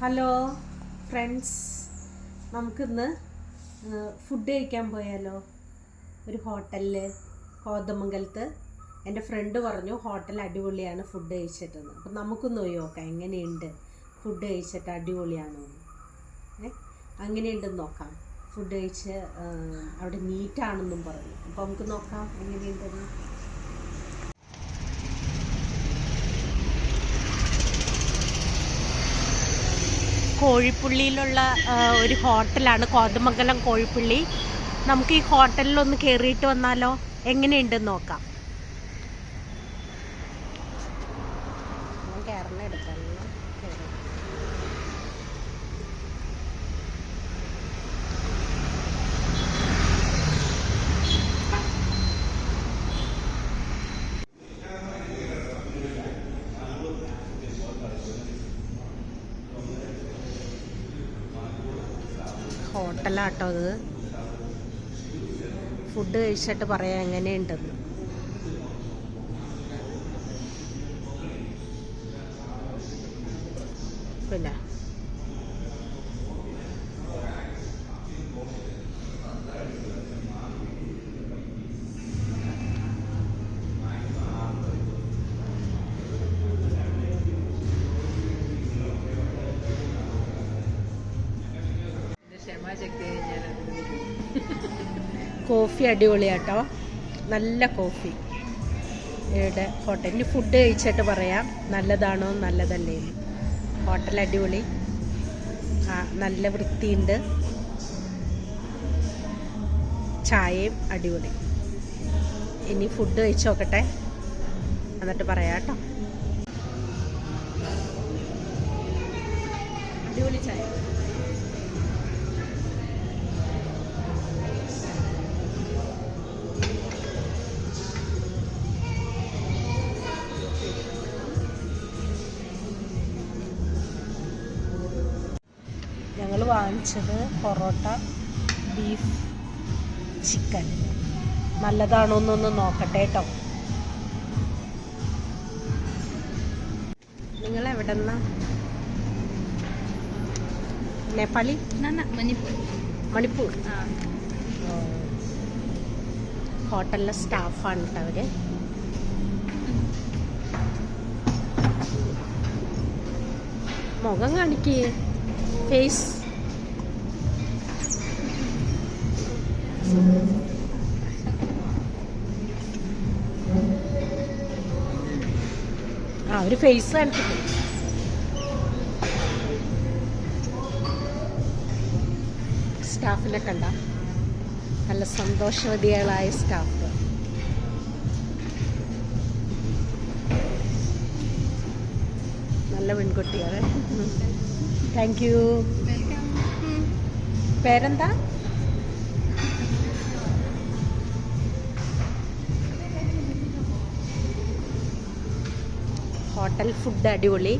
Hello friends നമുക്കിന്ന് food കഴിക്കാൻ പോയാലോ? ഒരു ഹോട്ടലിൽ കോതമംഗലത്ത്. എന്റെ ഫ്രണ്ട് പറഞ്ഞു ഹോട്ടൽ അടിപൊളിയാണ് ഫുഡ് കഴിച്ചിട്ടെന്ന്. അപ്പം നമുക്കൊന്ന് പോയി നോക്കാം എങ്ങനെയുണ്ട് ഫുഡ് കഴിച്ചിട്ട് അടിപൊളിയാണോ. ഏ? അങ്ങനെയുണ്ടെന്ന് നോക്കാം. ഫുഡ് കഴിച്ച് അവിടെ നീറ്റാണെന്നും പറഞ്ഞു. അപ്പോൾ നമുക്ക് നോക്കാം എങ്ങനെയുണ്ടെന്ന്. കോഴിപ്പുള്ളിയിലുള്ള ഒരു ഹോട്ടലാണ് കോതമംഗലം കോഴിപ്പുള്ളി. നമുക്ക് ഈ ഹോട്ടലിൽ ഒന്ന് കയറിയിട്ട് വന്നാലോ? എങ്ങനെയുണ്ടെന്ന് നോക്കാം. ഞാൻ ഹോട്ടലാട്ടോ അത്. ഫുഡ് കഴിച്ചിട്ട് പറയാം എങ്ങനെയുണ്ടെന്ന്. പിന്നെ കോഫി അടിപൊളിയാട്ടോ. നല്ല കോഫി. ഇവിടെ ഹോട്ടൽ. ഇനി ഫുഡ് കഴിച്ചിട്ട് പറയാം. നല്ലതാണോ നല്ലതല്ലേ ഹോട്ടൽ അടിപൊളി. ആ നല്ല വൃത്തിയുണ്ട്. ചായയും അടിപൊളി. ഇനി ഫുഡ് കഴിച്ച് നോക്കട്ടെ. എന്നിട്ട് പറയാം കേട്ടോ. അടിപൊളി ചായ. വാങ്ങിച്ചത് പൊറോട്ട ബീഫ് ചിക്കൻ നല്ലതാണോ എന്നൊന്ന് നോക്കട്ടെ കേട്ടോ നിങ്ങൾ എവിടെ നിന്നാ നേപ്പാളി മണിപ്പൂർ. മണിപ്പൂർ. ഹോട്ടലിലെ സ്റ്റാഫാണ് കേട്ടോ അവർ. മുഖം കാണിക്കേ. ഫേസ്. ആ ഒരു ഫേസ് കാണിക്കുന്നു സ്റ്റാഫിനെ കണ്ട. നല്ല സന്തോഷവതികളായ സ്റ്റാഫ് നല്ല പെൺകുട്ടിയാണ് താങ്ക് യു പേരെന്താ? ഹോട്ടൽ ഫുഡ് അടിപൊളി.